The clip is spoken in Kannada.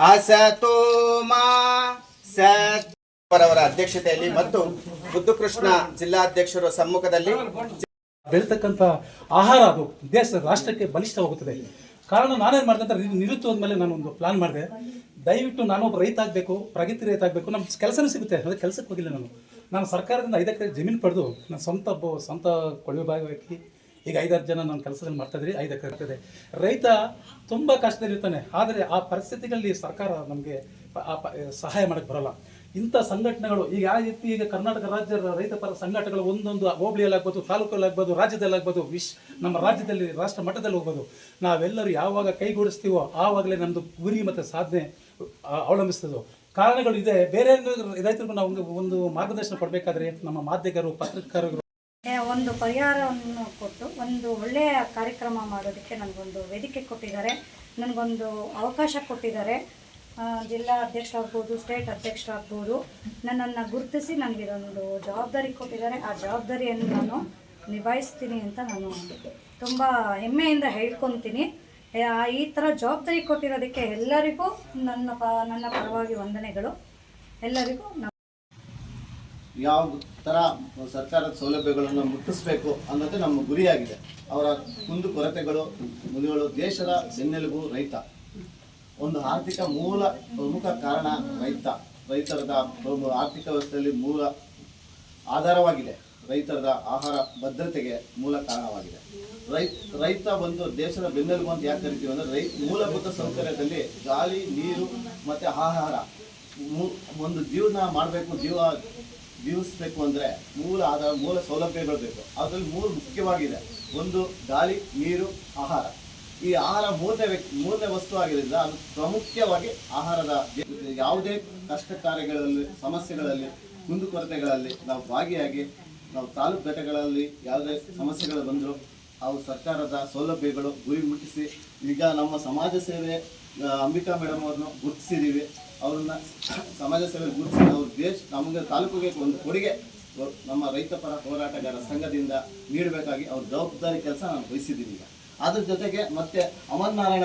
ಹಸತೋ ಮಾ ಸತ್ ಅವರ ಅಧ್ಯಕ್ಷತೆಯಲ್ಲಿ ಮತ್ತು ಬುದ್ಧಕೃಷ್ಣ ಜಿಲ್ಲಾಧ್ಯಕ್ಷರ ಸಮ್ಮುಖದಲ್ಲಿ ಬೆಳೀತಕ್ಕಂಥ ಆಹಾರ ಅದು ದೇಶ ರಾಷ್ಟ್ರಕ್ಕೆ ಬಲಿಷ್ಠವಾಗುತ್ತದೆ. ಕಾರಣ ನಾನೇನು ಮಾಡಿದೆ ಅಂತ ನಿರುತ್ತೋದ ಮೇಲೆ ನಾನು ಒಂದು ಪ್ಲಾನ್ ಮಾಡಿದೆ. ದಯವಿಟ್ಟು ನಾನು ಒಬ್ಬ ರೈತ ಆಗಬೇಕು, ಪ್ರಗತಿ ರೈತ ಆಗಬೇಕು ನಮ್ಮ ಕೆಲಸನೂ ಸಿಗುತ್ತೆ. ಅದೇ ಕೆಲಸಕ್ಕೆ ಹೋಗಿಲ್ಲ ನಾನು. ನಾನು ಸರ್ಕಾರದಿಂದ ಐದಕ್ಕೆ ಜಮೀನು ಪಡೆದು ನನ್ನ ಸ್ವಂತ ಸ್ವಂತ ಕೊಳವೆ ಹಾಕಿ ಈಗ ಐದಾರು ಜನ ನಾನು ಕೆಲಸದಲ್ಲಿ ಮಾಡ್ತಾ ಇದ್ರಿ ಐದು ಎಕರೆ ಇರ್ತದೆ. ರೈತ ತುಂಬ ಕಷ್ಟದಲ್ಲಿರ್ತಾನೆ ಆದರೆ ಆ ಪರಿಸ್ಥಿತಿಗಳಲ್ಲಿ ಸರ್ಕಾರ ನಮಗೆ ಸಹಾಯ ಮಾಡಕ್ಕೆ ಬರಲ್ಲ. ಇಂಥ ಸಂಘಟನೆಗಳು ಈಗ ಯಾವ ರೀತಿ ಈಗ ಕರ್ನಾಟಕ ರಾಜ್ಯ ರೈತ ಪರ ಸಂಘಟನೆಗಳು ಒಂದೊಂದು ಆಗ್ಬೋದು ರಾಜ್ಯದಲ್ಲಿ ಆಗ್ಬೋದು ವಿಶ್ ನಮ್ಮ ರಾಜ್ಯದಲ್ಲಿ ರಾಷ್ಟ್ರ ಮಟ್ಟದಲ್ಲಿ ಹೋಗ್ಬೋದು ನಾವೆಲ್ಲರೂ ಯಾವಾಗ ಕೈಗೂಡಿಸ್ತೀವೋ ಆವಾಗಲೇ ನಮ್ಮದು ಗುರಿ ಮತ್ತು ಸಾಧನೆ ಅವಲಂಬಿಸ್ತದೋ. ಕಾರಣಗಳು ಇದೆ ಬೇರೆ ರೈತರಿಗೂ ನಾವು ಒಂದು- ಮಾರ್ಗದರ್ಶನ ಕೊಡಬೇಕಾದ್ರೆ ನಮ್ಮ ಮಾಧ್ಯಮರು ಪತ್ರಕರ್ತರು ಏ, ಒಂದು ಪರಿಹಾರವನ್ನು ಕೊಟ್ಟು, ಒಂದು ಒಳ್ಳೆಯ ಕಾರ್ಯಕ್ರಮ ಮಾಡೋದಕ್ಕೆ ನನಗೊಂದು ವೇದಿಕೆ ಕೊಟ್ಟಿದ್ದಾರೆ. ನನಗೊಂದು ಅವಕಾಶ ಕೊಟ್ಟಿದ್ದಾರೆ. ಜಿಲ್ಲಾ ಜಿಲ್ಲಾ ಅಧ್ಯಕ್ಷರಾಗ್ಬೋದು ಸ್ಟೇಟ್ ಅಧ್ಯಕ್ಷರಾಗ್ಬೋದು ನನ್ನನ್ನು ಗುರುತಿಸಿ ನನಗೆ ಇದೊಂದು ಜವಾಬ್ದಾರಿ ಕೊಟ್ಟಿದ್ದಾರೆ. ಆ ಜವಾಬ್ದಾರಿಯನ್ನು ನಾನು ನಿಭಾಯಿಸ್ತೀನಿ ಅಂತ ನಾನು ತುಂಬ ಹೆಮ್ಮೆಯಿಂದ ಹೇಳ್ಕೊತೀನಿ. ಈ ಥರ ಜವಾಬ್ದಾರಿ ಕೊಟ್ಟಿರೋದಕ್ಕೆ ಎಲ್ಲರಿಗೂ ನನ್ನ ನನ್ನ ಪರವಾಗಿ ವಂದನೆಗಳು. ಎಲ್ಲರಿಗೂ ಯಾವ ಥರ ಸರ್ಕಾರದ ಸೌಲಭ್ಯಗಳನ್ನು ಮುಟ್ಟಿಸಬೇಕು ಅನ್ನೋದೇ ನಮ್ಮ ಗುರಿಯಾಗಿದೆ. ಅವರ ಕುಂದು ಕೊರತೆಗಳು, ಮುನಿಗಳು, ದೇಶದ ಬೆನ್ನೆಲುಬು ರೈತ. ಒಂದು ಆರ್ಥಿಕ ಮೂಲ ಪ್ರಮುಖ ಕಾರಣ ರೈತ. ರೈತರದ ಆರ್ಥಿಕ ವ್ಯವಸ್ಥೆಯಲ್ಲಿ ಮೂಲ ಆಧಾರವಾಗಿದೆ. ರೈತರದ ಆಹಾರ ಭದ್ರತೆಗೆ ಮೂಲ ಕಾರಣವಾಗಿದೆ. ರೈತ ರೈತ ಬಂದು ದೇಶದ ಬೆನ್ನೆಲುಬು ಅಂತ ಯಾಕೆ ಕರಿತೀವಿ ಅಂದರೆ ರೈತ ಮೂಲಭೂತ ಸೌಕರ್ಯದಲ್ಲಿ ಗಾಳಿ, ನೀರು ಮತ್ತು ಆಹಾರ. ಒಂದು ಜೀವನ ಮಾಡಬೇಕು, ಜೀವ ಜೀವಿಸ್ಬೇಕು ಅಂದರೆ ಮೂಲ ಆಧಾರ ಮೂಲ ಸೌಲಭ್ಯಗಳು ಬೇಕು. ಅದರಲ್ಲಿ ಮೂರು ಮುಖ್ಯವಾಗಿದೆ. ಒಂದು ಗಾಳಿ, ನೀರು, ಆಹಾರ. ಈ ಆಹಾರ ಮೂರನೇ ವ್ಯಕ್ತಿ, ಮೂರನೇ ವಸ್ತು ಆಗಿರೋದ್ರಿಂದ ಅದು ಪ್ರಾಮುಖ್ಯವಾಗಿ ಆಹಾರದ ಯಾವುದೇ ಕಷ್ಟ ಕಾರ್ಯಗಳಲ್ಲಿ, ಸಮಸ್ಯೆಗಳಲ್ಲಿ ಕುಂದುಕೊರತೆಗಳಲ್ಲಿ ನಾವು ಭಾಗಿಯಾಗಿ, ನಾವು ತಾಲೂಕು ಘಟಕಗಳಲ್ಲಿ ಯಾವುದೇ ಸಮಸ್ಯೆಗಳು ಬಂದರೂ ಅವು ಸರ್ಕಾರದ ಸೌಲಭ್ಯಗಳು ಗುರಿ ಮುಟ್ಟಿಸಿ, ಈಗ ನಮ್ಮ ಸಮಾಜ ಸೇವೆ ಅಂಬಿಕಾ ಮೇಡಮ್ ಅವ್ರನ್ನ ಗುರುತಿಸಿದ್ದೀವಿ. ಅವ್ರನ್ನ ಸಮಾಜ ಸೇವೆ ಗುರುತಿಸಿ ಅವ್ರ ದೇಶ ನಮಗೆ ತಾಲೂಕಿಗೆ ಒಂದು ಕೊಡುಗೆ ನಮ್ಮ ರೈತ ಪರ ಹೋರಾಟಗಾರ ಸಂಘದಿಂದ ನೀಡಬೇಕಾಗಿ ಅವ್ರ ಜವಾಬ್ದಾರಿ ಕೆಲಸ ನಾನು ವಹಿಸಿದ್ದೀನಿ ಈಗ. ಅದ್ರ ಜೊತೆಗೆ ಮತ್ತೆ ಅಮರ್ ನಾರಾಯಣ